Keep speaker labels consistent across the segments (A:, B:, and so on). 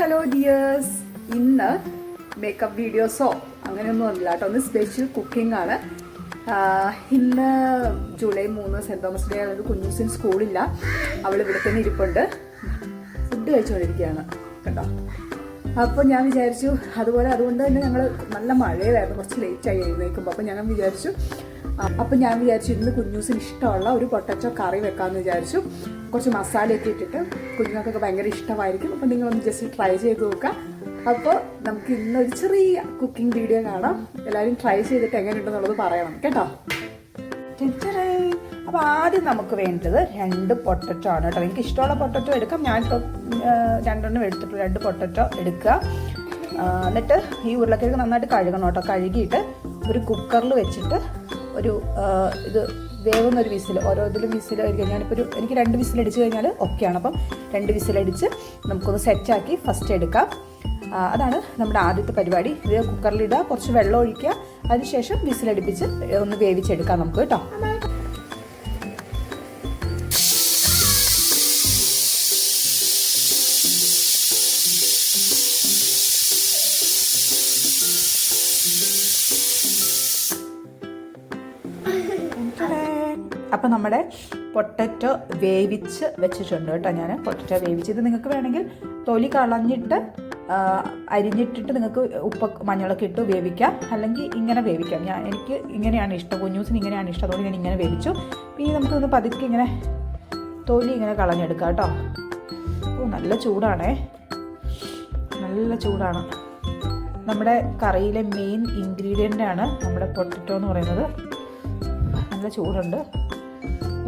A: Hello dears. ഇന്ന് makeup വീഡിയോസോ അങ്ങനെയൊന്നും അല്ല കേട്ടോ. ഒന്ന് സ്പെഷ്യൽ കുക്കിംഗ് ആണ്. ഇന്ന് ജൂലൈ മൂന്ന് സെന്റ് തോമസ് ഡേ ആയതുകൊണ്ട് കുഞ്ഞുസിൻ സ്കൂളില്ല അവൾ ഇവിടെ തന്നെ ഇരിപ്പുണ്ട്. ഫുഡ് കഴിച്ചുകൊണ്ടിരിക്കുകയാണ് കേട്ടോ. അപ്പോൾ ഞാൻ വിചാരിച്ചു അതുപോലെ അതുകൊണ്ട് തന്നെ ഞങ്ങൾ നല്ല മഴയായിരുന്നു. കുറച്ച് ലേറ്റായി എഴുന്നേൽക്കുമ്പോൾ അപ്പോൾ ഞങ്ങൾ വിചാരിച്ചു അപ്പം ഞാൻ വിചാരിച്ചു ഇന്ന് കുഞ്ഞൂസിന് ഇഷ്ടമുള്ള ഒരു പൊട്ടറ്റോ കറി വെക്കാമെന്ന് വിചാരിച്ചു. കുറച്ച് മസാലയൊക്കെ ഇട്ടിട്ട് കുഞ്ഞുങ്ങൾക്കൊക്കെ ഭയങ്കര ഇഷ്ടമായിരിക്കും. അപ്പം നിങ്ങളൊന്ന് ജസ്റ്റ് ട്രൈ ചെയ്ത് നോക്കുക. അപ്പോൾ നമുക്ക് ഇന്നൊരു ചെറിയ കുക്കിംഗ് വീഡിയോ കാണാം. എല്ലാവരും ട്രൈ ചെയ്തിട്ട് എങ്ങനെയുണ്ടെന്നുള്ളത് പറയണം. കേട്ടോ? അപ്പോൾ ആദ്യം നമുക്ക് വേണ്ടത് രണ്ട് പൊട്ടറ്റോ ആണ് കേട്ടോ. എനിക്ക് ഇഷ്ടമുള്ള പൊട്ടറ്റോ എടുക്കാം. ഞാനിപ്പോൾ രണ്ടെണ്ണം എടുത്തിട്ടുള്ളൂ രണ്ട് പൊട്ടറ്റോ എടുക്കുക. എന്നിട്ട് ഈ ഉരുളക്കിഴങ്ങ് നന്നായിട്ട് കഴുകണം കേട്ടോ. കഴുകിയിട്ട് ഒരു കുക്കറിൽ വെച്ചിട്ട് ഒരു ഇത് വേവുന്ന ഒരു വിസിൽ ഓരോ ഇതിലും വിസിൽ ആയിരിക്കും. ഞാനിപ്പോൾ ഒരു എനിക്ക് രണ്ട് വിസിൽ അടിച്ച് കഴിഞ്ഞാൽ ഓക്കെയാണ്. അപ്പം രണ്ട് വിസിലടിച്ച് നമുക്കൊന്ന് സെറ്റാക്കി ഫസ്റ്റ് എടുക്കാം. അതാണ് നമ്മുടെ ആദ്യത്തെ പരിപാടി. ഇത് കുക്കറിലിടുക കുറച്ച് വെള്ളം ഒഴിക്കുക അതിനുശേഷം വിസിലടിപ്പിച്ച് ഒന്ന് വേവിച്ചെടുക്കാം നമുക്ക് കേട്ടോ. വേവിച്ച് വെച്ചിട്ടുണ്ട് കേട്ടോ ഞാൻ പൊട്ടറ്റോ വേവിച്ച് ഇത് നിങ്ങൾക്ക് വേണമെങ്കിൽ തൊലി കളഞ്ഞിട്ട് അരിഞ്ഞിട്ടിട്ട് നിങ്ങൾക്ക് ഉപ്പ് മഞ്ഞളൊക്കെ ഇട്ട് വേവിക്കാം. അല്ലെങ്കിൽ ഇങ്ങനെ വേവിക്കാം. ഞാൻ എനിക്ക് ഇങ്ങനെയാണ് ഇഷ്ടം. കുഞ്ഞൂസിന് ഇങ്ങനെയാണ് ഇഷ്ടം. അതുകൊണ്ട് ഞാൻ ഇങ്ങനെ വേവിച്ചു. പിന്നെ നമുക്കൊന്ന് പതുക്കെ ഇങ്ങനെ തൊലി ഇങ്ങനെ കളഞ്ഞെടുക്കാം കേട്ടോ. ഓ നല്ല ചൂടാണേ. നല്ല ചൂടാണ്. നമ്മുടെ കറിയിലെ മെയിൻ ഇൻഗ്രീഡിയന്റ് ആണ് നമ്മുടെ പൊട്ടറ്റോ എന്ന് പറയുന്നത്. നല്ല ചൂടുണ്ട്.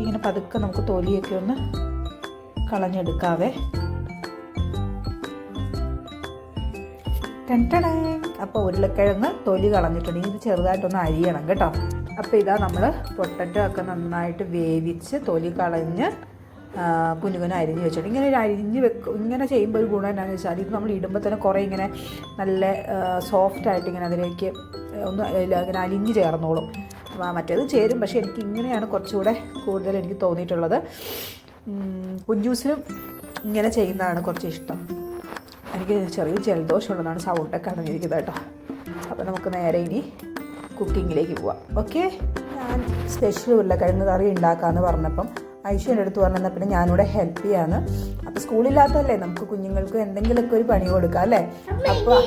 A: ഇങ്ങനെ പതുക്കെ നമുക്ക് തൊലിയൊക്കെ ഒന്ന് കളഞ്ഞെടുക്കാവേ. അപ്പോൾ ഉരുളക്കിഴങ്ങ് തൊലി കളഞ്ഞിട്ടുണ്ട്. ഇത് ചെറുതായിട്ടൊന്ന് അരിയണം കേട്ടോ. അപ്പോൾ ഇതാ നമ്മൾ പൊട്ടറ്റോ ഒക്കെ നന്നായിട്ട് വേവിച്ച് തൊലി കളഞ്ഞ് കുഞ്ഞു കുഞ്ഞു അരിഞ്ഞ് വെച്ചിട്ട് ഇങ്ങനെ ഒരു അരിഞ്ഞ് വെക്കും ഇങ്ങനെ ചെയ്യുമ്പോൾ ഒരു ഗുണം എന്താണെന്ന് വെച്ചാൽ ഇത് നമ്മൾ ഇടുമ്പോൾ തന്നെ കുറേ ഇങ്ങനെ നല്ല സോഫ്റ്റ് ആയിട്ട് ഇങ്ങനെ അതിലേക്ക് ഒന്ന് ഇങ്ങനെ അലിഞ്ഞ് ചേർന്നോളും. മറ്റേത് ചേരും. പക്ഷേ എനിക്ക് ഇങ്ങനെയാണ് കുറച്ചുകൂടെ കൂടുതൽ എനിക്ക് തോന്നിയിട്ടുള്ളത്. കുഞ്ഞൂസിനും കുഞ്ചൂസിനും ഇങ്ങനെ ചെയ്യുന്നതാണ് കുറച്ച് ഇഷ്ടം. എനിക്ക് ചെറിയ ജലദോഷമുള്ളതാണ് സൗണ്ടൊക്കെ അടങ്ങിയിരിക്കുന്നത് കേട്ടോ. അപ്പോൾ നമുക്ക് നേരെ ഇനി കുക്കിങ്ങിലേക്ക് പോവാം. ഓക്കെ ഞാൻ സ്പെഷ്യൽ ഉരുളക്കിഴങ്ങ് കറി ഉണ്ടാക്കാമെന്ന് പറഞ്ഞപ്പം ഐശ്വര്യ എന്റെ അടുത്ത് പറഞ്ഞാൽ പിന്നെ ഞാനിവിടെ ഹെൽപ്പ് ചെയ്യാന്ന്. അപ്പോൾ സ്കൂളില്ലാത്തല്ലേ നമുക്ക് കുഞ്ഞുങ്ങൾക്ക് എന്തെങ്കിലുമൊക്കെ ഒരു പണി കൊടുക്കാം അല്ലേ? അപ്പോൾ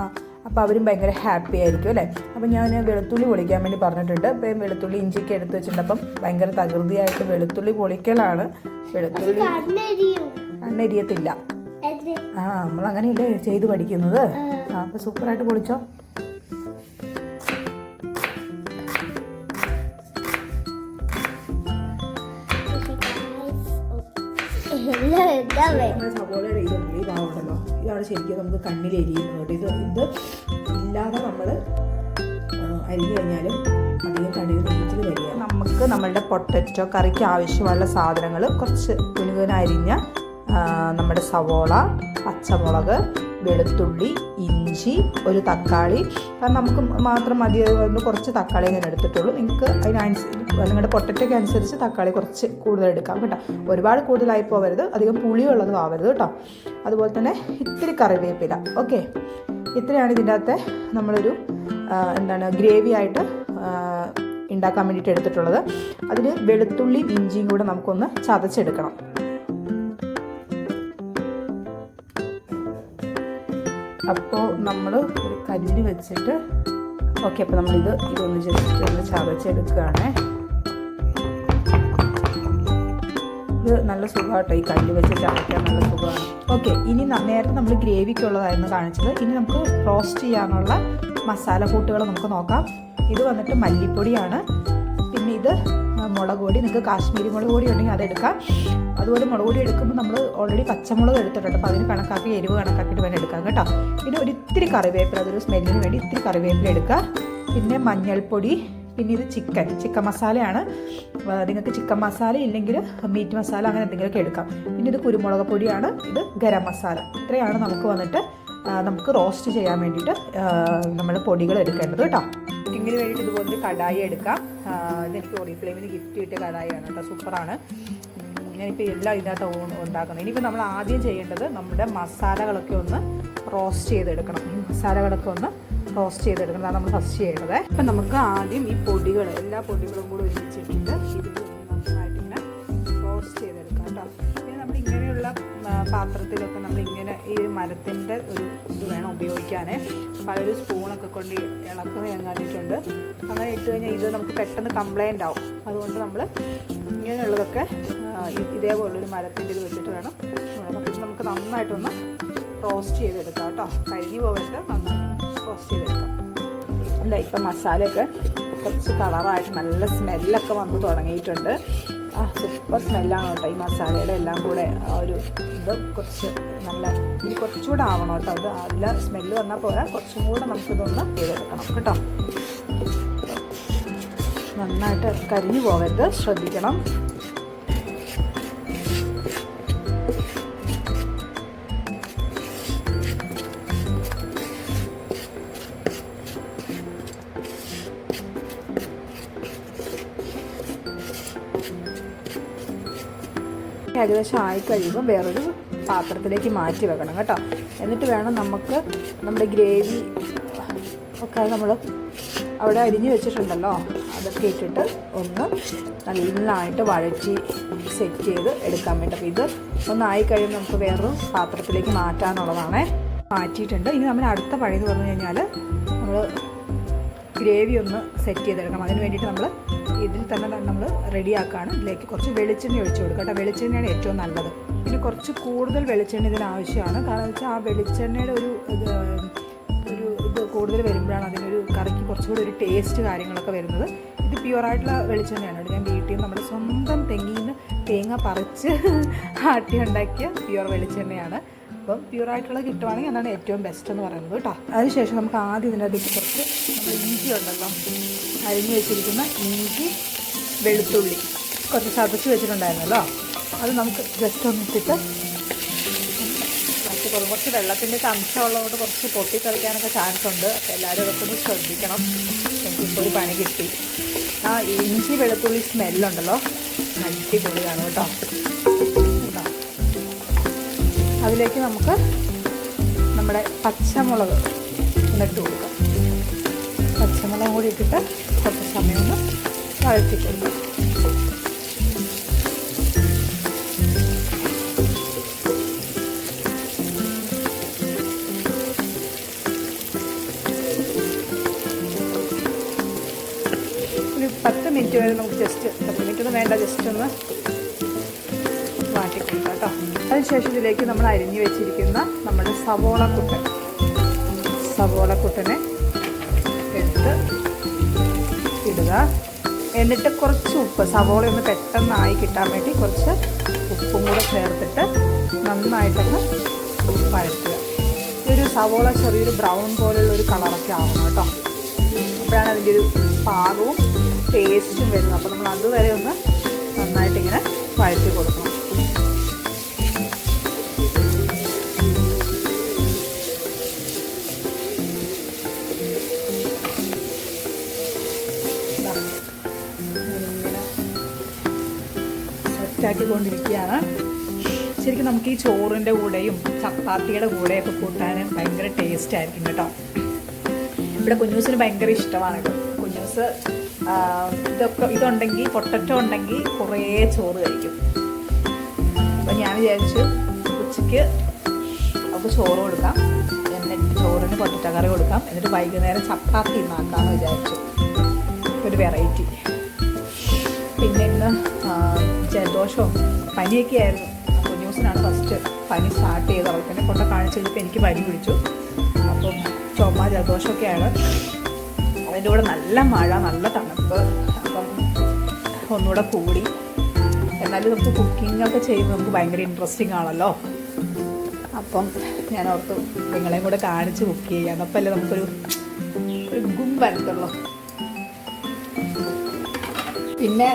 A: ആ അപ്പോൾ അവരും ഭയങ്കര ഹാപ്പി ആയിരിക്കും അല്ലേ? അപ്പോൾ ഞാൻ വെളുത്തുള്ളി പൊളിക്കാൻ വേണ്ടി പറഞ്ഞിട്ടുണ്ട്. അപ്പോൾ വെളുത്തുള്ളി ഇഞ്ചിയൊക്കെ എടുത്ത് വെച്ചിട്ടുണ്ട് അപ്പം ഭയങ്കര തകൃതിയായിട്ട് വെളുത്തുള്ളി പൊളിക്കലാണ്. വെളുത്തുള്ളി കണ്ണെരിയത്തില്ല ആ നമ്മൾ അങ്ങനെയല്ലേ ചെയ്ത് പഠിക്കുന്നത്? ആ. അപ്പോൾ സൂപ്പറായിട്ട് പൊളിച്ചോ. സവോളയുടെ ഇതുണ്ട് ഈ ഭാഗമുണ്ടല്ലോ ഇതാണ് ശരിക്കും നമുക്ക് കണ്ണിൽ എരിയുന്നത് ഇത് ഇത് ഇല്ലാതെ നമ്മൾ അരിഞ്ഞു കഴിഞ്ഞാലും അധികം കടി നീറ്റിൽ വരിക നമുക്ക് നമ്മളുടെ പൊട്ടറ്റോ കറിക്ക് ആവശ്യമുള്ള സാധനങ്ങൾ കുറച്ച് കുനുകുന അരിഞ്ഞ നമ്മുടെ സവോള പച്ചമുളക് വെളുത്തുള്ളി ഇഞ്ചി ഒരു തക്കാളി. കാരണം നമുക്ക് മാത്രം മതി. കുറച്ച് തക്കാളി ഞാൻ എടുത്തിട്ടുള്ളൂ. നിങ്ങൾക്ക് അതിനനുസരിച്ച് നിങ്ങളുടെ പൊട്ടറ്റയ്ക്ക് അനുസരിച്ച് തക്കാളി കുറച്ച് കൂടുതൽ എടുക്കാം കേട്ടോ. ഒരുപാട് കൂടുതലായി പോകരുത് അധികം പുളിയുള്ളതും ആവരുത് കേട്ടോ. അതുപോലെ തന്നെ ഇത്തിരി കറിവേപ്പില. ഓക്കെ. ഇത്രയാണ് ഇതിന്റെ അകത്തെ നമ്മളൊരു എന്താണ് ഗ്രേവി ആയിട്ട് ഉണ്ടാക്കാൻ വേണ്ടിയിട്ട് എടുത്തിട്ടുള്ളത്. അതിൽ വെളുത്തുള്ളി ഇഞ്ചിയും കൂടെ നമുക്കൊന്ന് ചതച്ചെടുക്കണം. അപ്പോൾ നമ്മൾ ഒരു കല്ല് വെച്ചിട്ട് ഓക്കെ അപ്പോൾ നമ്മളിത് ഇതൊന്ന് ജസ്റ്റ് ഒന്ന് ചതച്ചെടുക്കുകയാണ്. ഇത് നല്ല സുഖമാട്ടോ ഈ കല്ല് വെച്ച് ചതയ്ക്കാൻ നല്ല സുഖമാണ്. ഓക്കെ ഇനി നേരത്തെ നമ്മൾ ഗ്രേവിക്കുള്ളതായിരുന്നു കാണിച്ചത്. ഇനി നമുക്ക് റോസ്റ്റ് ചെയ്യാനുള്ള മസാല കൂട്ടുകൾ നമുക്ക് നോക്കാം. ഇത് വന്നിട്ട് മല്ലിപ്പൊടിയാണ്. പിന്നെ ഇത് മുളക് പൊടി നിങ്ങൾക്ക് കാശ്മീരി മുളക് പൊടി ഉണ്ടെങ്കിൽ അതെടുക്കാം അതുപോലെ മുളക് പൊടി എടുക്കുമ്പോൾ നമ്മൾ ഓൾറെഡി പച്ചമുളക് എടുത്തിട്ടുണ്ട്. അപ്പോൾ അതിന് കണക്കാക്കി എരിവ് കണക്കാക്കിയിട്ട് വേണം എടുക്കാം കേട്ടോ. പിന്നെ ഒരു ഇത്തിരി കറിവേപ്പില അതൊരു സ്മെല്ലിന് വേണ്ടി ഇത്തിരി കറിവേപ്പില എടുക്കുക. പിന്നെ മഞ്ഞൾപ്പൊടി പിന്നെ ഇത് ചിക്കൻ ചിക്കൻ മസാലയാണ്. നിങ്ങൾക്ക് ചിക്കൻ മസാല ഇല്ലെങ്കിൽ മീറ്റ് മസാല അങ്ങനെ എന്തെങ്കിലുമൊക്കെ എടുക്കാം. പിന്നെ ഇത് കുരുമുളക് പൊടിയാണ്. ഇത് ഗരം മസാല. ഇത്രയാണ് നമുക്ക് വന്നിട്ട് നമുക്ക് റോസ്റ്റ് ചെയ്യാൻ വേണ്ടിയിട്ട് നമ്മൾ പൊടികൾ എടുക്കേണ്ടത് കേട്ടോ. കുക്കിങ്ങിന് വേണ്ടിയിട്ട് ഇതുപോലൊരു കടായി എടുക്കാം. ഇതെനിക്ക് ഓറിഫ്ലെയിമിന് ഗിഫ്റ്റ് കിട്ടിയ കടായിയാണ് കേട്ടോ. സൂപ്പറാണ്. ഞാനിപ്പോൾ എല്ലാം ഇതിനകത്ത് ഉണ്ടാക്കുന്നത്. ഇനിയിപ്പോൾ നമ്മൾ ആദ്യം ചെയ്യേണ്ടത് നമ്മുടെ മസാലകളൊക്കെ ഒന്ന് റോസ്റ്റ് ചെയ്തെടുക്കണം. ഈ മസാലകളൊക്കെ ഒന്ന് റോസ്റ്റ് ചെയ്തെടുക്കണം. നമ്മൾ ഫസ്റ്റ് ചെയ്യേണ്ടത്. അപ്പം നമുക്ക് ആദ്യം ഈ പൊടികൾ എല്ലാ പൊടികളും കൂടെ ഒരുമിച്ചിട്ടിട്ട് ഇതിൽ നന്നായിട്ട് ഇങ്ങനെ റോസ്റ്റ് ചെയ്തെടുക്കാം കേട്ടോ. പാത്രത്തിലൊക്കെ നമ്മൾ ഇങ്ങനെ ഈ മരത്തിന്റെ ഒരു ഇത് വേണം ഉപയോഗിക്കാനേ. പലരും സ്പൂണൊക്കെ കൊണ്ട് ഇളക്കുന്ന ഞാൻ അങ്ങനെ ഇട്ട് കഴിഞ്ഞാൽ ഇത് നമുക്ക് പെട്ടെന്ന് കംപ്ലൈന്റ് ആവും. അതുകൊണ്ട് നമ്മൾ ഇങ്ങനെയുള്ളതൊക്കെ ഇതേപോലുള്ളൊരു മരത്തിന്റെ ഇത് വെച്ചിട്ട് വേണം. നമുക്ക് നന്നായിട്ടൊന്ന് റോസ്റ്റ് ചെയ്തെടുക്കാം കേട്ടോ. കരിഞ്ഞു പോകരുത് നന്നായിട്ട് റോസ്റ്റ് ചെയ്തെടുക്കാം. അല്ല ഇപ്പം മസാലയൊക്കെ കുറച്ച് കളറായിട്ട് നല്ല സ്മെല്ലൊക്കെ വന്ന് തുടങ്ങിയിട്ടുണ്ട്. ആ സൂപ്പർ സ്മെല്ലാണ് കേട്ടോ ഈ മസാലയുടെ എല്ലാം കൂടെ ആ ഒരു ഇത് കുറച്ച് നല്ല ഇനി കുറച്ചുകൂടെ ആവണം കേട്ടോ. അത് അതിൽ സ്മെല്ല് വന്നാൽ പോരാ. കുറച്ചും കൂടെ നമുക്കിതൊന്ന് ചെയ്തെടുക്കണം കേട്ടോ. നന്നായിട്ട് കരിഞ്ഞു പോകരുത്. ശ്രദ്ധിക്കണം. ഏകദേശം ആയിക്കഴിയുമ്പോൾ വേറൊരു പാത്രത്തിലേക്ക് മാറ്റി വെക്കണം കേട്ടോ. എന്നിട്ട് വേണം നമുക്ക് നമ്മുടെ ഗ്രേവി ഒക്കെ നമ്മൾ അവിടെ അരിഞ്ഞു വെച്ചിട്ടുണ്ടല്ലോ. അതൊക്കെ ഇട്ടിട്ട് ഒന്ന് നന്നായിട്ട് വഴറ്റി സെറ്റ് ചെയ്ത് എടുക്കാൻ വേണ്ടി. അപ്പോൾ ഇത് ഒന്നായി കഴിയുമ്പോൾ നമുക്ക് വേറൊരു പാത്രത്തിലേക്ക് മാറ്റാനുള്ളതാണേ. മാറ്റിയിട്ടുണ്ട്. ഇനി നമ്മൾ അടുത്ത പഴയെന്ന് എന്ന് പറഞ്ഞു കഴിഞ്ഞാൽ നമ്മൾ ഗ്രേവി ഒന്ന് സെറ്റ് ചെയ്തെടുക്കണം. അതിന് വേണ്ടിയിട്ട് നമ്മൾ ഇതിൽ തന്നെ നമ്മൾ റെഡിയാക്കാണ്. ഇതിലേക്ക് കുറച്ച് വെളിച്ചെണ്ണ ഒഴിച്ചു കൊടുക്കുക കേട്ടോ വെളിച്ചെണ്ണയാണ് ഏറ്റവും നല്ലത്. പിന്നെ കുറച്ച് കൂടുതൽ വെളിച്ചെണ്ണ ഇതിന് ആവശ്യമാണ്. കാരണം വെച്ചാൽ ആ വെളിച്ചെണ്ണയുടെ ഒരു ഒരു ഇത് കൂടുതൽ വരുമ്പോഴാണ് അതിനൊരു കറിക്ക് കുറച്ചുകൂടി ഒരു ടേസ്റ്റ് കാര്യങ്ങളൊക്കെ വരുന്നത്. ഇത് പ്യുവറായിട്ടുള്ള വെളിച്ചെണ്ണയാണ്. ഞാൻ വീട്ടിൽ നിന്ന് നമ്മുടെ സ്വന്തം തെങ്ങിൽ നിന്ന് തേങ്ങ പറിച്ച് ആട്ടി ഉണ്ടാക്കിയ പ്യുവർ വെളിച്ചെണ്ണയാണ്. അപ്പം പ്യുവറായിട്ടുള്ള കിട്ടുവാണെങ്കിൽ അതാണ് ഏറ്റവും ബെസ്റ്റ് എന്ന് പറയുന്നത് കേട്ടോ. അതിനുശേഷം നമുക്ക് ആദ്യം ഇതിനകത്തേക്ക് കുറച്ച് നമ്മൾ ഇഞ്ചി ഉണ്ടല്ലോ. അരിഞ്ഞു വെച്ചിരിക്കുന്ന ഇഞ്ചി വെളുത്തുള്ളി. കുറച്ച് ചതച്ച് വെച്ചിട്ടുണ്ടായിരുന്നല്ലോ. അത് നമുക്ക് ജസ്റ്റ് ഒന്ന് ഇട്ടിട്ട് കുറച്ച് കുറ- കുറച്ച് വെള്ളത്തിന്റെ അംശമുള്ളതുകൊണ്ട് കുറച്ച് പൊട്ടിക്കളിക്കാനൊക്കെ ചാൻസ് ഉണ്ട്. അപ്പോൾ എല്ലാവരും അതൊക്കെ ഒന്ന് ശ്രദ്ധിക്കണം. എനിക്കിപ്പോൾ ഒരു പണി കിട്ടി. ആ ഇഞ്ചി വെളുത്തുള്ളി സ്മെല്ലുണ്ടല്ലോ അടിപൊളിയാണ് കേട്ടോ. അതിലേക്ക് നമുക്ക് നമ്മുടെ പച്ചമുളക് ഇട്ട് കൊടുക്കാം. പച്ചമുളക് കൂടി ഇട്ടിട്ട് കുറച്ച് സമയം ഒന്ന് വഴറ്റി പത്ത് മിനിറ്റ് വരെ നമുക്ക് ജസ്റ്റ് പത്ത് മിനിറ്റ് ഒന്നും വേണ്ട ജസ്റ്റ് ഒന്ന് കേട്ടോ. അതിനുശേഷം ഇതിലേക്ക് നമ്മൾ അരിഞ്ഞു വെച്ചിരിക്കുന്ന നമ്മുടെ സവോള കുട്ടൻ സവോള കുട്ടനെ എടുത്ത് ഇടുക. എന്നിട്ട് കുറച്ച് ഉപ്പ് സവോള ഒന്ന് പെട്ടെന്നായി കിട്ടാൻ വേണ്ടി കുറച്ച് ഉപ്പും കൂടെ ചേർത്തിട്ട് നന്നായിട്ടൊന്ന് വഴറ്റുക ഇതൊരു സവോള ചെറിയൊരു ബ്രൗൺ പോലുള്ള ഒരു കളറൊക്കെ ആവണം കേട്ടോ. അപ്പോഴാണ് അതിന്റെ ഒരു പാകവും ടേസ്റ്റും വരുന്നത്. അപ്പോൾ നമ്മൾ അതുവരെ ഒന്ന് നന്നായിട്ടിങ്ങനെ വഴറ്റി കൊടുക്കണം. സെറ്റാക്കിക്കൊണ്ടിരിക്കുകയാണ് ശരിക്കും നമുക്ക് ഈ ചോറിന്റെ കൂടെയും ചപ്പാത്തിയുടെ കൂടെയൊക്കെ കൂട്ടാൻ ഭയങ്കര ടേസ്റ്റ് ആയിരിക്കും കേട്ടോ. ഇവിടെ കുഞ്ഞൂസിന് ഭയങ്കര ഇഷ്ടമാണ് കുഞ്ഞൂസ് ഇതൊക്കെ ഇതുണ്ടെങ്കിൽ പൊട്ടറ്റോ ഉണ്ടെങ്കിൽ കുറേ ചോറ് കഴിക്കും. അപ്പം ഞാൻ വിചാരിച്ചു ഉച്ചയ്ക്ക് അവൾക്ക് ചോറ് കൊടുക്കാം. എന്നിട്ട് ചോറിന് പൊട്ടറ്റ കറി കൊടുക്കാം. എന്നിട്ട് വൈകുന്നേരം ചപ്പാത്തി ഉണ്ടാക്കാമെന്ന് വിചാരിച്ചു. ഒരു വെറൈറ്റി പിന്നെ ഇന്ന് ജലദോഷവും പനിയൊക്കെ ആയിരുന്നു കുഞ്ഞൂസിനാണ് ഫസ്റ്റ് പനി സ്റ്റാർട്ട് ചെയ്ത് അവൾ തന്നെ കൊണ്ട കാണിച്ചു കഴിഞ്ഞപ്പോൾ എനിക്ക് പനി പിടിച്ചു. അപ്പം ചുമ ജലദോഷമൊക്കെ ആണ് അതിന്റെ കൂടെ നല്ല മഴ നല്ല തണുപ്പ്. അപ്പം ഒന്നുകൂടെ കൂടി. എന്നാലും നമുക്ക് കുക്കിംഗ് ഒക്കെ ചെയ്യുമ്പോൾ നമുക്ക് ഭയങ്കര ഇൻട്രസ്റ്റിംഗ് ആണല്ലോ. അപ്പം ഞാൻ ഓർത്തു നിങ്ങളെയും കൂടെ കാണിച്ച് കുക്ക് ചെയ്യാം. അപ്പം അല്ലേ നമുക്കൊരു ഒരു ഗും വരത്തുള്ളൂ. പിന്നെ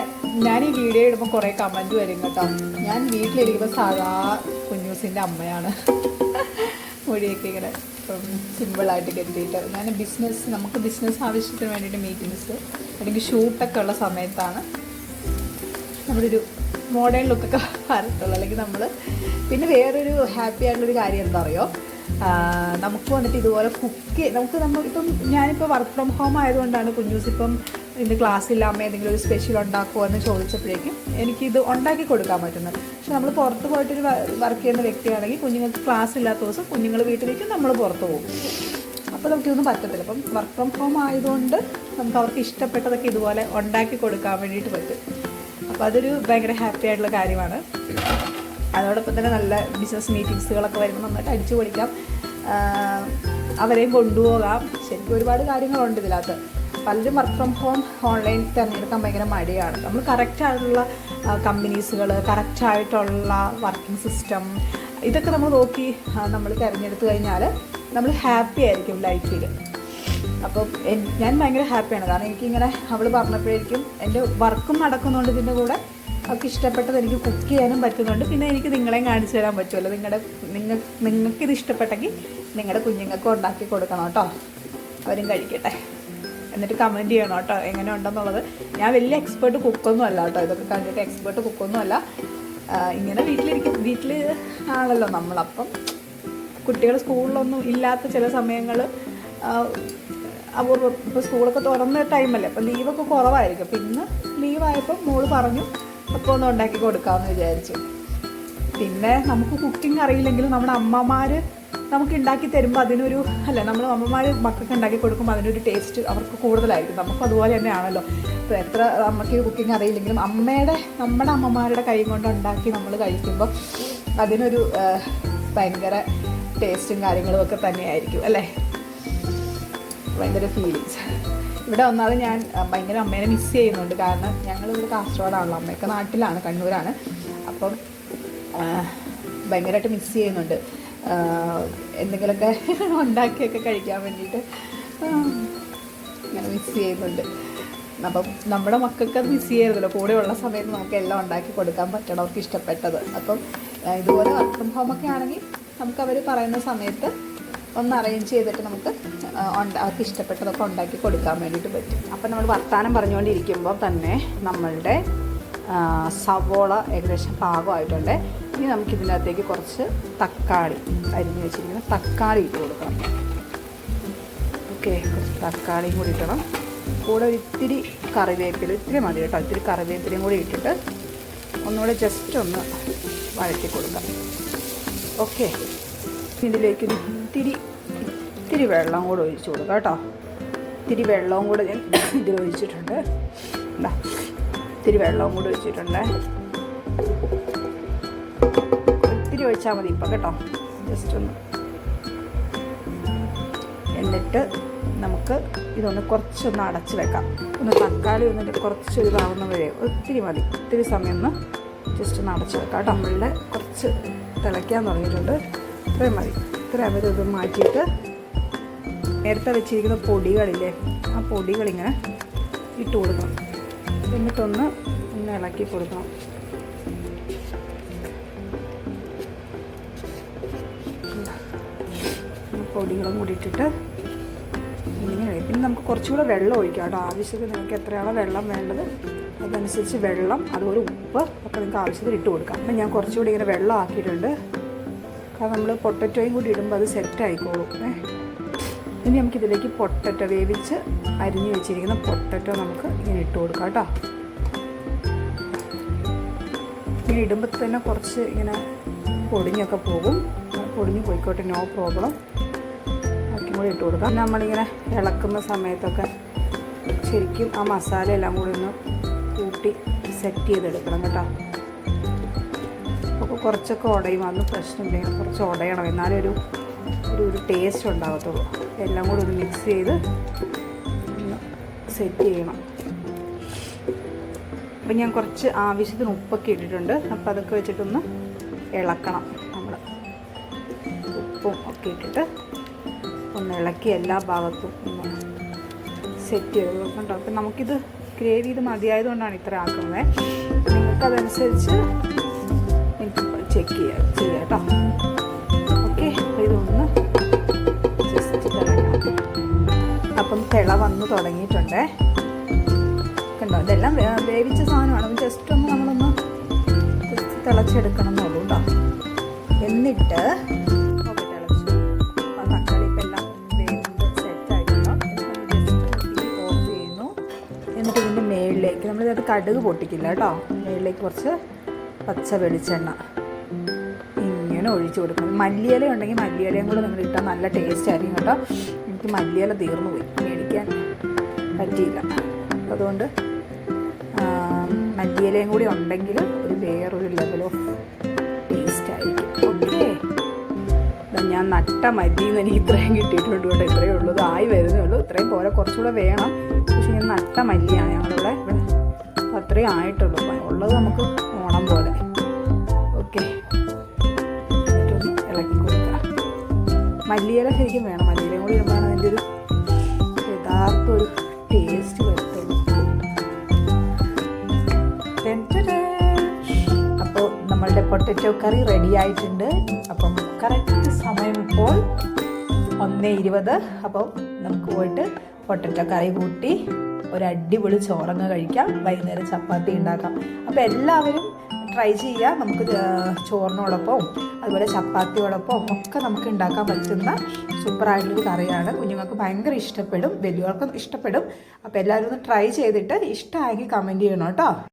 A: ഞാൻ ഈ വീഡിയോ ഇടുമ്പോൾ കുറേ കമന്റ് വരും കേട്ടോ. ഞാൻ വീട്ടിലിരിക്കുമ്പോൾ സാധാ കുഞ്ഞൂസിന്റെ അമ്മയാണ്. മുടിയൊക്കെ ഇങ്ങനെ സിമ്പിളായിട്ട് കെട്ടിയിട്ട് ഞാൻ ബിസിനസ് നമുക്ക് ബിസിനസ് ആവശ്യത്തിന് വേണ്ടിയിട്ട് മീറ്റിങ്സ് അല്ലെങ്കിൽ ഷൂട്ടൊക്കെ ഉള്ള സമയത്താണ് നമ്മുടെ ഒരു മോഡേൺ ലുക്കൊക്കെ വരത്തുള്ളൂ. അല്ലെങ്കിൽ നമ്മൾ പിന്നെ വേറൊരു ഹാപ്പി ആയിട്ടുള്ളൊരു കാര്യം എന്താ അറിയോ? നമുക്ക് വന്നിട്ട് ഇതുപോലെ കുക്ക് നമുക്ക് നമ്മൾ ഇപ്പം ഞാനിപ്പോൾ വർക്ക് ഫ്രം ഹോം ആയതുകൊണ്ടാണ് കുഞ്ഞൂസ് ഇപ്പം ഇന്ന് ക്ലാസ്സില്ല അമ്മ എന്തെങ്കിലും ഒരു സ്പെഷ്യൽ ഉണ്ടാക്കുമോ എന്ന് ചോദിച്ചപ്പോഴേക്കും എനിക്കിത് ഉണ്ടാക്കി കൊടുക്കാൻ പറ്റുന്നത്. പക്ഷെ നമ്മൾ പുറത്ത് പോയിട്ടൊരു വർക്ക് ചെയ്യുന്ന വ്യക്തിയാണെങ്കിൽ കുഞ്ഞുങ്ങൾക്ക് ക്ലാസ് ഇല്ലാത്ത ദിവസം കുഞ്ഞുങ്ങൾ വീട്ടിലേക്ക് നമ്മൾ പുറത്ത് പോകും. അപ്പോൾ നമുക്കിതൊന്നും പറ്റത്തില്ല. അപ്പം വർക്ക് ഫ്രം ഹോം ആയതുകൊണ്ട് നമുക്ക് അവർക്ക് ഇഷ്ടപ്പെട്ടതൊക്കെ ഇതുപോലെ ഉണ്ടാക്കി കൊടുക്കാൻ വേണ്ടിയിട്ട് പറ്റും. അപ്പോൾ അതൊരു ഭയങ്കര ഹാപ്പി ആയിട്ടുള്ള കാര്യമാണ്. അതോടൊപ്പം തന്നെ നല്ല ബിസിനസ് മീറ്റിങ്സുകളൊക്കെ വരുമ്പോൾ നന്നായിട്ട് അടിച്ചു പൊളിക്കാം അവരെയും കൊണ്ടുപോകാം. ശരിക്കും ഒരുപാട് കാര്യങ്ങളുണ്ട് ഇതിനകത്ത്. പലരും വർക്ക് ഫ്രം ഹോം ഓൺലൈൻ തിരഞ്ഞെടുക്കാൻ ഭയങ്കര മടിയാണ്. നമ്മൾ കറക്റ്റായിട്ടുള്ള കമ്പനീസുകൾ കറക്റ്റായിട്ടുള്ള വർക്കിംഗ് സിസ്റ്റം ഇതൊക്കെ നമ്മൾ നോക്കി നമ്മൾ തിരഞ്ഞെടുത്തു കഴിഞ്ഞാൽ നമ്മൾ ഹാപ്പി ആയിരിക്കും ലൈഫിൽ അപ്പോൾ ഞാൻ ഭയങ്കര ഹാപ്പിയാണ് കാരണം എനിക്കിങ്ങനെ അവൾ പറഞ്ഞപ്പോഴേക്കും എന്റെ വർക്കും നടക്കുന്നുണ്ട് ഇതിന്റെ കൂടെ. അവർക്ക് ഇഷ്ടപ്പെട്ടത് എനിക്ക് കുക്ക് ചെയ്യാനും പറ്റുന്നുണ്ട്. പിന്നെ എനിക്ക് നിങ്ങളെയും കാണിച്ചു തരാൻ പറ്റുമല്ലോ. നിങ്ങളുടെ നിങ്ങൾ നിങ്ങൾക്കിത് ഇഷ്ടപ്പെട്ടെങ്കിൽ നിങ്ങളുടെ കുഞ്ഞുങ്ങൾക്ക് ഉണ്ടാക്കി കൊടുക്കണം കേട്ടോ. അവരും കഴിക്കട്ടെ. എന്നിട്ട് കമന്റ് ചെയ്യണം കേട്ടോ എങ്ങനെ ഉണ്ടെന്നുള്ളത് ഞാൻ വലിയ എക്സ്പേർട്ട് കുക്കൊന്നും അല്ല കേട്ടോ ഇതൊക്കെ കണ്ടിട്ട് എക്സ്പേർട്ട് കുക്കൊന്നും അല്ല. ഇങ്ങനെ വീട്ടിലിരിക്കും വീട്ടിൽ ആണല്ലോ നമ്മളപ്പം കുട്ടികൾ സ്കൂളിലൊന്നും ഇല്ലാത്ത ചില സമയങ്ങൾ അപൂർവം ഇപ്പോൾ സ്കൂളൊക്കെ തുറന്ന ടൈമല്ലേ അപ്പോൾ ലീവൊക്കെ കുറവായിരിക്കും. അപ്പോൾ ഇന്ന് ലീവായപ്പോൾ മോൾ പറഞ്ഞു അപ്പോൾ ഒന്ന് ഉണ്ടാക്കി കൊടുക്കാമെന്ന് വിചാരിച്ചു. പിന്നെ നമുക്ക് കുക്കിംഗ് അറിയില്ലെങ്കിലും നമ്മുടെ അമ്മമാർ നമുക്ക് ഉണ്ടാക്കി തരുമ്പോൾ അതിനൊരു അല്ല നമ്മൾ അമ്മമാർ മക്കൾക്ക് ഉണ്ടാക്കി കൊടുക്കുമ്പോൾ അതിനൊരു ടേസ്റ്റ് അവർക്ക് കൂടുതലായിരിക്കും. നമുക്ക് അതുപോലെ തന്നെയാണല്ലോ. ഇപ്പോൾ എത്ര നമുക്ക് കുക്കിംഗ് അറിയില്ലെങ്കിലും അമ്മയുടെ നമ്മുടെ അമ്മമാരുടെ കൈ കൊണ്ട് ഉണ്ടാക്കി നമ്മൾ കഴിക്കുമ്പോൾ അതിനൊരു ഭയങ്കര ടേസ്റ്റും കാര്യങ്ങളും ഒക്കെ തന്നെയായിരിക്കും അല്ലേ? ഭയങ്കര ഫീലിങ്സ് ഇവിടെ വന്നാൽ ഞാൻ ഭയങ്കര അമ്മേനെ മിസ് ചെയ്യുന്നുണ്ട്. കാരണം ഞങ്ങൾ ഇവിടെ കാസർഗോഡാണല്ലോ. അമ്മയൊക്കെ നാട്ടിലാണ് കണ്ണൂരാണ്. അപ്പം ഭയങ്കരമായിട്ട് മിസ് ചെയ്യുന്നുണ്ട്. എന്തെങ്കിലുമൊക്കെ ഉണ്ടാക്കിയൊക്കെ കഴിക്കാൻ വേണ്ടിയിട്ട് ഇങ്ങനെ മിസ് ചെയ്യുന്നുണ്ട്. അപ്പം നമ്മുടെ മക്കൾക്ക് അത് മിസ് ചെയ്യരുതല്ലോ കൂടെയുള്ള സമയത്ത് നമുക്ക് എല്ലാം ഉണ്ടാക്കി കൊടുക്കാൻ പറ്റണം അവർക്ക് ഇഷ്ടപ്പെട്ടത്. അപ്പം ഇതുപോലെ വർക്ക് ഫ്രം ഹോം ഒക്കെ ആണെങ്കിൽ നമുക്ക് അവർ പറയുന്ന സമയത്ത് ഒന്ന് അറേഞ്ച് ചെയ്തിട്ട് നമുക്ക് അവർക്ക് ഇഷ്ടപ്പെട്ടതൊക്കെ ഉണ്ടാക്കി കൊടുക്കാൻ വേണ്ടിയിട്ട് പറ്റും. അപ്പം നമ്മൾ വർത്താനം പറഞ്ഞുകൊണ്ടിരിക്കുമ്പോൾ തന്നെ നമ്മളുടെ സവോള ഏകദേശം പാകമായിട്ടുണ്ട്. ഇനി നമുക്ക് ഇതിനകത്തേക്ക് കുറച്ച് തക്കാളി അരിഞ്ഞ് വെച്ചിരിക്കുന്ന തക്കാളി ഇട്ട് കൊടുക്കണം. ഓക്കെ കുറച്ച് തക്കാളിയും കൂടി ഇട്ടണം കൂടെ ഒരു ഇത്തിരി കറിവേപ്പില ഇത്തിരി മതി കേട്ടോ. ഇത്തിരി കറിവേപ്പിലയും കൂടി ഇട്ടിട്ട് ഒന്നുകൂടെ ജസ്റ്റ് ഒന്ന് വഴറ്റി കൊടുക്കാം. ഓക്കെ ഇതിലേക്ക് ഇത്തിരി ഇത്തിരി വെള്ളം കൂടെ ഒഴിച്ച് കൊടുക്കാം കേട്ടോ. ഇത്തിരി വെള്ളവും കൂടെ ഞാൻ ഇതിൽ ഒഴിച്ചിട്ടുണ്ട്. ഇത്തിരി വെള്ളവും കൂടെ ഒഴിച്ചിട്ടുണ്ട്. ഇത്തിരി ഒഴിച്ചാൽ മതി ഇപ്പം കേട്ടോ. ജസ്റ്റ് ഒന്ന് എന്നിട്ട് നമുക്ക് ഇതൊന്ന് കുറച്ചൊന്ന് അടച്ച് വെക്കാം. ഒന്ന് തക്കാളി ഒന്ന് കുറച്ച് ഇതാവുന്ന വഴി ഒത്തിരി മതി. ഒത്തിരി സമയം ഒന്ന് ജസ്റ്റ് ഒന്ന് അടച്ച് വെക്കാം കേട്ടോ. നമ്മളുടെ കുറച്ച് തിളയ്ക്കാൻ തുടങ്ങിയിട്ടുണ്ട്. ഇത്രയും മതി. ഇത്രയും അവർ ഇത് മാറ്റിയിട്ട് നേരത്തെ വെച്ചിരിക്കുന്ന പൊടികളില്ലേ ആ പൊടികളിങ്ങനെ ഇട്ട് കൊടുക്കണം. എന്നിട്ടൊന്ന് ഒന്ന് ഇളക്കി കൊടുക്കണം. പൊടികളും കൂടി ഇട്ടിട്ട് ഇങ്ങനെ പിന്നെ നമുക്ക് കുറച്ചുകൂടെ വെള്ളം ഒഴിക്കാം കേട്ടോ. ആവശ്യത്തിന് നിങ്ങൾക്ക് എത്രയാണോ വെള്ളം വേണ്ടത് അതനുസരിച്ച് വെള്ളം അതുപോലെ ഉപ്പ് ഒക്കെ നിങ്ങൾക്ക് ആവശ്യത്തിന് ഇട്ട് കൊടുക്കാം. അപ്പം ഞാൻ കുറച്ചുകൂടി ഇങ്ങനെ വെള്ളം ആക്കിയിട്ടുണ്ട്. കാരണം നമ്മൾ പൊട്ടറ്റോയും കൂടി ഇടുമ്പോൾ അത് സെറ്റ് ആയിക്കോളും. ഏ? ഇനി നമുക്കിതിലേക്ക് പൊട്ടറ്റോ വേവിച്ച് അരിഞ്ഞ് വെച്ചിരിക്കുന്ന പൊട്ടറ്റോ നമുക്ക് ഇങ്ങനെ ഇട്ട് കൊടുക്കാം കേട്ടോ. ഇങ്ങനെ ഇടുമ്പോൾ തന്നെ കുറച്ച് ഇങ്ങനെ പൊടിഞ്ഞൊക്കെ പോകും. പൊടിഞ്ഞ് പോയിക്കോട്ടെ നോ പ്രോബ്ലം കൂടി ഇട്ട് കൊടുക്കാം. നമ്മളിങ്ങനെ ഇളക്കുന്ന സമയത്തൊക്കെ ശരിക്കും ആ മസാല എല്ലാം കൂടി ഒന്ന് കൂട്ടി സെറ്റ് ചെയ്തെടുക്കണം കേട്ടോ. അപ്പോൾ കുറച്ചൊക്കെ ഉടയും അന്ന് പ്രശ്നമില്ല. കുറച്ച് ഉടയണം. എന്നാലേ ഒരു ഒരു ഒരു ടേസ്റ്റ് ഉണ്ടാകത്തുള്ളൂ എല്ലാം കൂടി ഒന്ന് മിക്സ് ചെയ്ത് സെറ്റ് ചെയ്യണം. അപ്പം ഞാൻ കുറച്ച് ആവശ്യത്തിന് ഉപ്പൊക്കെ ഇട്ടിട്ടുണ്ട്. അപ്പോൾ അതൊക്കെ വെച്ചിട്ടൊന്ന് ഇളക്കണം നമ്മൾ ഉപ്പും ഒക്കെ ഇട്ടിട്ട് ഒന്ന് ഇളക്കി എല്ലാ ഭാഗത്തും സെറ്റ് ചെയ്ത്. കണ്ടോ? അപ്പം നമുക്കിത് ഗ്രേവി ഇത് മതിയായതുകൊണ്ടാണ് ഇത്ര ആക്കുന്നത്. നിങ്ങൾക്കതനുസരിച്ച് എനിക്ക് ചെക്ക് ചെയ്യാം ചെയ്യാം കേട്ടോ. ഓക്കെ ഇതൊന്ന് അപ്പം തിള വന്ന് തുടങ്ങിയിട്ടുണ്ട്. കണ്ടോ? ഇതെല്ലാം വേവിച്ച സാധനമാണ്. ജസ്റ്റ് ഒന്ന് നമ്മളൊന്ന് തിളച്ചെടുക്കണം എന്നുള്ളൂ കേട്ടോ. എന്നിട്ട് മേളിലേക്ക് നമ്മളിത് കടുക് പൊട്ടിക്കില്ല കേട്ടോ. മേളിലേക്ക് കുറച്ച് പച്ച വെളിച്ചെണ്ണ. ഇങ്ങനെ ഒഴിച്ചു കൊടുക്കണം. മല്ലിയില ഉണ്ടെങ്കിൽ മല്ലിയിലയും കൂടെ നിങ്ങൾ ഇട്ടാൽ നല്ല ടേസ്റ്റ് ആയിരിക്കും കേട്ടോ. എനിക്ക് മല്ലിയില തീർന്നു പോയി. മേടിക്കാൻ പറ്റിയില്ല. അതുകൊണ്ട് മല്ലിയിലയും കൂടി ഉണ്ടെങ്കിൽ ഒരു വേറൊരു ലെവൽ ഓഫ് ടേസ്റ്റ് ആയിരിക്കും. ഓക്കെ ഞാൻ നട്ട മല്ലിന്ന് എനിക്ക് ഇത്രയും കിട്ടിയിട്ടുണ്ട് കേട്ടോ. ഇത്രയേ ഉള്ളൂ. ഇതായി വരുന്നേ ഉള്ളൂ. ഇത്രയും പോലെ കുറച്ചുകൂടെ വേണം. പക്ഷേ ഞാൻ നട്ട മല്ലിയാണ് ഞങ്ങളിവിടെ ഇവിടെ അത്രയും ആയിട്ടുള്ളൂ. ഉള്ളത് നമുക്ക് ഓണം പോലെ. ഓക്കെ. ഇളക്കി കൊടുക്കുക മല്ലിയില ശരിക്കും വേണം. മല്ലിയിലയും കൂടി ഇടുമ്പോഴാണ് അതിന്റെ ഒരു യഥാർത്ഥ ഒരു ടേസ്റ്റ് വരത്തുള്ളൂ. അപ്പോൾ നമ്മളുടെ പൊട്ടറ്റോ കറി റെഡി ആയിട്ടുണ്ട്. അപ്പം കറക്റ്റ് സമയം ഇപ്പോൾ ഒന്ന് ഇരുപത്. അപ്പോൾ നമുക്ക് പോയിട്ട് പൊട്ടറ്റോ കറി കൂട്ടി ഒരു അടിപൊളി ചോറങ്ങ് കഴിക്കാം വൈകുന്നേരം ചപ്പാത്തി ഉണ്ടാക്കാം. അപ്പോൾ എല്ലാവരും ട്രൈ ചെയ്യുക നമുക്ക് ചോറിനോടൊപ്പം അതുപോലെ ചപ്പാത്തിയോടൊപ്പം ഒക്കെ നമുക്ക് ഉണ്ടാക്കാൻ പറ്റുന്ന സൂപ്പറായിട്ടുള്ളൊരു കറിയാണ്. കുഞ്ഞുങ്ങൾക്ക് ഭയങ്കര ഇഷ്ടപ്പെടും വലിയവർക്കും ഇഷ്ടപ്പെടും. അപ്പോൾ എല്ലാവരും ഒന്ന് ട്രൈ ചെയ്തിട്ട് ഇഷ്ടമായെങ്കിൽ കമന്റ് ചെയ്യണം കേട്ടോ.